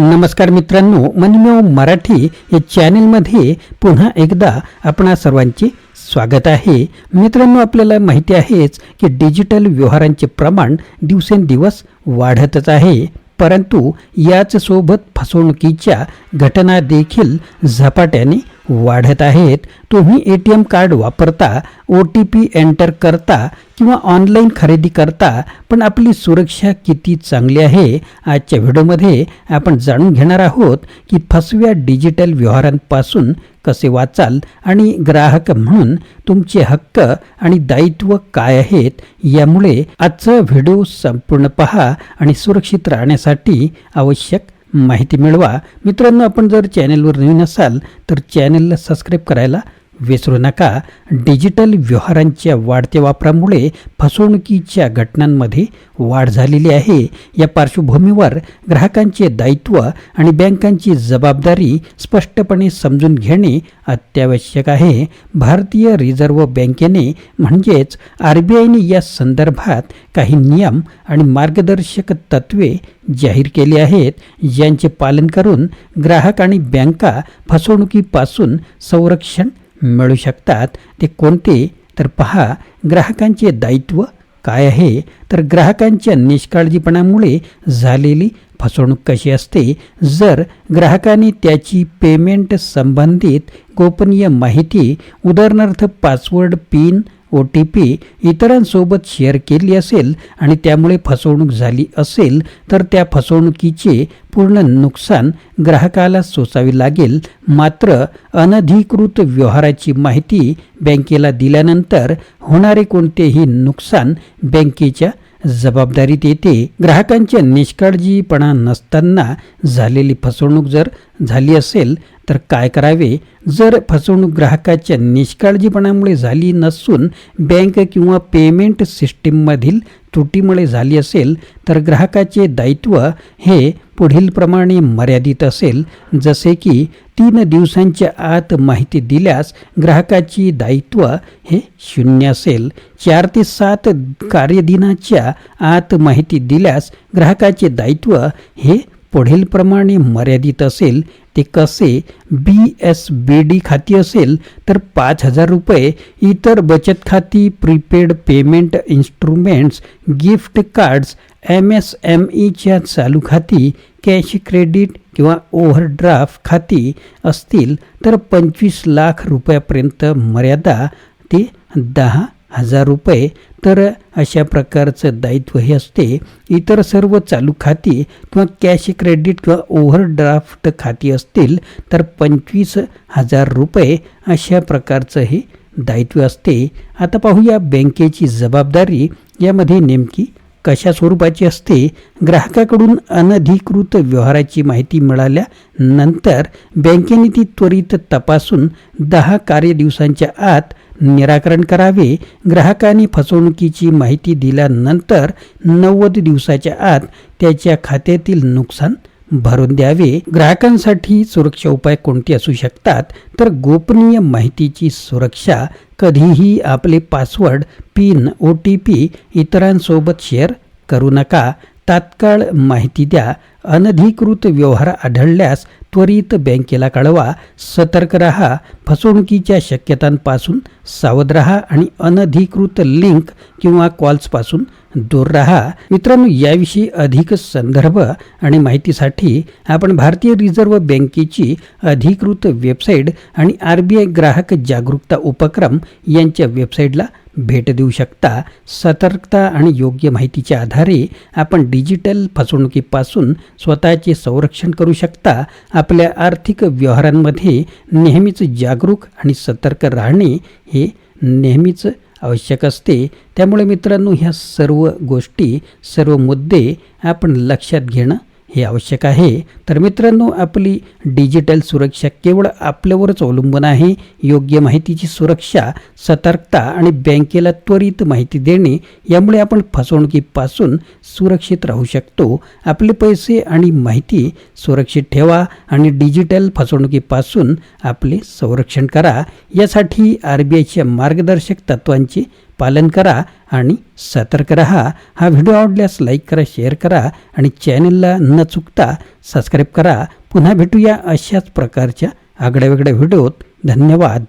नमस्कार मित्रांनो मनमेव मराठी या चॅनेलमध्ये पुन्हा एकदा आपणा सर्वांचे स्वागत आहे. मित्रांनो आपल्याला माहिती आहेच की डिजिटल व्यवहारांचे प्रमाण दिवसेंदिवस वाढतच आहे. परंतु याचसोबत फसवणुकीच्या घटना देखील झपाट्याने वाढत आहेत तुम्ही ए टी एम कार्ड वापरता ओ टी पी एंटर करता किंवा ऑनलाईन खरेदी करता पण आपली सुरक्षा किती चांगली आहे आजच्या व्हिडिओमध्ये आपण जाणून घेणार आहोत की फसव्या डिजिटल व्यवहारांपासून कसे वाचाल आणि ग्राहक म्हणून तुमचे हक्क आणि दायित्व काय आहेत यामुळे आजचा व्हिडिओ संपूर्ण पहा आणि सुरक्षित राहण्यासाठी आवश्यक माहिती मिळवा. मित्रांनो आपण जर चॅनेलवर नवीन असाल तर चॅनेलला सबस्क्राईब करायला विसरू नका. डिजिटल व्यवहारांच्या वाढत्या वापरामुळे फसवणुकीच्या घटनांमध्ये वाढ झालेली आहे. या पार्श्वभूमीवर ग्राहकांचे दायित्व आणि बँकांची जबाबदारी स्पष्टपणे समजून घेणे अत्यावश्यक आहे. भारतीय रिझर्व्ह बँकेने म्हणजेच आर बी आयने या संदर्भात काही नियम आणि मार्गदर्शक तत्वे जाहीर केली आहेत ज्यांचे पालन करून ग्राहक आणि बँका फसवणुकीपासून संरक्षण मिळू शकतात. ते कोणते? तर पहा ग्राहकांचे दायित्व काय आहे? तर ग्राहकांच्या निष्काळजीपणामुळे झालेली फसवणूक कशी असते? जर ग्राहकाने त्याची पेमेंट संबंधित गोपनीय माहिती उदाहरणार्थ password PIN O T P इतरांसोबत शेअर केली असेल आणि त्यामुळे फसवणूक झाली असेल तर त्या फसवणुकीचे पूर्ण नुकसान ग्राहकाला सोसावे लागेल. मात्र अनधिकृत व्यवहाराची माहिती बँकेला दिल्यानंतर होणारे कोणतेही नुकसान बँकेच्या जबाबदारीत येते. ग्राहकांच्या निष्काळजीपणा नसताना झालेली फसवणूक जर झाली असेल तर काय करावे? जर फसवणूक ग्राहकाच्या निष्काळजीपणामुळे झाली नसून बँक किंवा पेमेंट सिस्टीममधील त्रुटीमुळे झाली असेल तर ग्राहकाचे दायित्व हे पुढीलप्रमाणे मर्यादित असेल. जसे की तीन दिवसांच्या आत माहिती दिल्यास ग्राहकाची दायित्व हे शून्य असेल. चार ते सात कार्यदिनाच्या आत माहिती दिल्यास ग्राहकाचे दायित्व हे पुढीलप्रमाणे मर्यादित असेल ते कसे बी एस बी डी खाती असेल तर पाच हजार रुपये. इतर बचत खाती prepaid payment instruments gift cards M S M ईच्या चालू खाती कॅश क्रेडिट किंवा ओव्हरड्राफ्ट खाती असतील तर पंचवीस लाख रुपयापर्यंत मर्यादा ते दहा हजार रुपये तर अशा प्रकारचं दायित्व हे असते. इतर सर्व चालू खाती किंवा कॅश क्रेडिट किंवा ओव्हरड्राफ्ट खाती असतील तर पंचवीस हजार रुपये अशा प्रकारचं हे दायित्व असते. आता पाहूया बँकेची जबाबदारी. यामध्ये नेमकी कशा स्वरूपाची असते? ग्राहकाकडून अनधिकृत व्यवहाराची माहिती मिळाल्यानंतर बँकेने ती त्वरित तपासून दहा कार्यदिवसांच्या आत निराकरण करावे. ग्राहकाने फसवणुकीची माहिती दिल्यानंतर नव्वद दिवसाच्या आत त्याच्या खात्यातील नुकसान भरून द्यावे. ग्राहकांसाठी सुरक्षा उपाय कोणते असू शकतात? तर गोपनीय माहितीची सुरक्षा कधीही आपले password PIN O T P इतरांसोबत शेअर करू नका. तात्काळ माहिती द्या. अनधिकृत व्यवहार आढळल्यास त्वरित बँकेला कळवा सतर्क रहा फसवणुकीच्या शक्यतांपासून सावध रहा आणि अनधिकृत लिंक किंवा कॉल्सपासून दूर राहा. मित्रांनो याविषयी अधिक संदर्भ आणि माहितीसाठी आपण भारतीय रिझर्व्ह बँकेची अधिकृत वेबसाईट आणि आर बी आय ग्राहक जागरूकता उपक्रम यांच्या वेबसाईटला भेट देऊ शकता. सतर्कता आणि योग्य माहितीच्या आधारे आपण डिजिटल फसवणुकीपासून स्वतःचे संरक्षण करू शकता. आपल्या आर्थिक व्यवहारांमध्ये नेहमीच जागरूक आणि सतर्क राहणे हे नेहमीच आवश्यक असते. त्यामुळे मित्रांनो ह्या सर्व गोष्टी सर्व मुद्दे आपण लक्षात घेणं हे आवश्यक आहे. तर मित्रांनो आपली डिजिटल सुरक्षा केवळ आपल्यावरच अवलंबून आहे. योग्य माहितीची सुरक्षा सतर्कता आणि बँकेला त्वरित माहिती देणे यामुळे आपण फसवणुकीपासून सुरक्षित राहू शकतो. आपले पैसे आणि माहिती सुरक्षित ठेवा आणि डिजिटल फसवणुकीपासून आपले संरक्षण करा. यासाठी आर बी आयच्या मार्गदर्शक तत्वांचे पालन करा आणि सतर्क रहा. हा व्हिडिओ आवडल्यास लाईक करा शेअर करा आणि चॅनलला न चुकता सबस्क्राईब करा. पुन्हा भेटूया अशाच प्रकारच्या आगळ्यावेगळ्या व्हिडिओत. धन्यवाद.